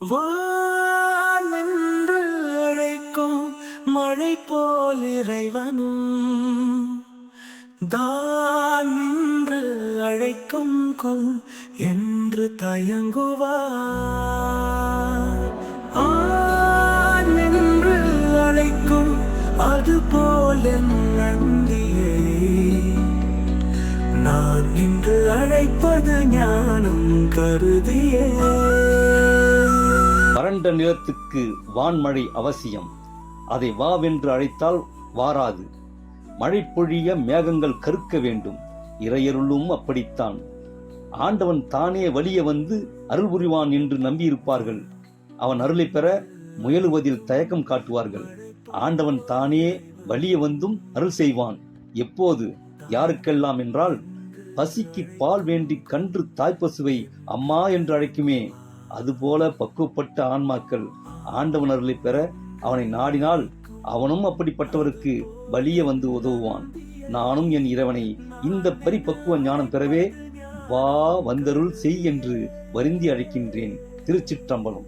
வானென்று அழைக்கும் மழை போல் இறைவனும் தான் என்று அழைக்கும் கொள் என்று தயங்குவார். ஆண் என்று அழைக்கும் அது போல் என் நந்தியை நான் இன்று அழைப்பது ஞானம் கருதியே. வறண்ட நிலத்துக்கு வான்மழை அவசியம். அதை வாவென்று அழைத்தால் வாராது. மழை பொழிய மேகங்கள் கருக்க வேண்டும். இறையருளும் அப்படித்தான். ஆண்டவன் தானே வலிய வந்து அருள் புரிவான் என்று நம்பியிருப்பார்கள். அவன் அருளை பெற முயலுவதில் தயக்கம் காட்டுவார்கள். ஆண்டவன் தானே வலிய வந்தும் அருள் செய்வான். எப்போது? யாருக்கெல்லாம் என்றால் பசிக்கு பால் வேண்டி கன்று தாய்ப்பசுவை அம்மா என்று அழைக்குமே. அதுபோல பக்குவப்பட்ட ஆன்மாக்கள் ஆண்டவனர்களை பெற அவனை நாடினால் அவனும் அப்படிப்பட்டவருக்கு வலிய வந்து உதவுவான். நானும் என் இறைவனை இந்த பரிபக்குவ ஞானம் பெறவே வா வந்தருள் செய் என்று வருந்தி அழைக்கின்றேன். திருச்சிற்றம்பலம்.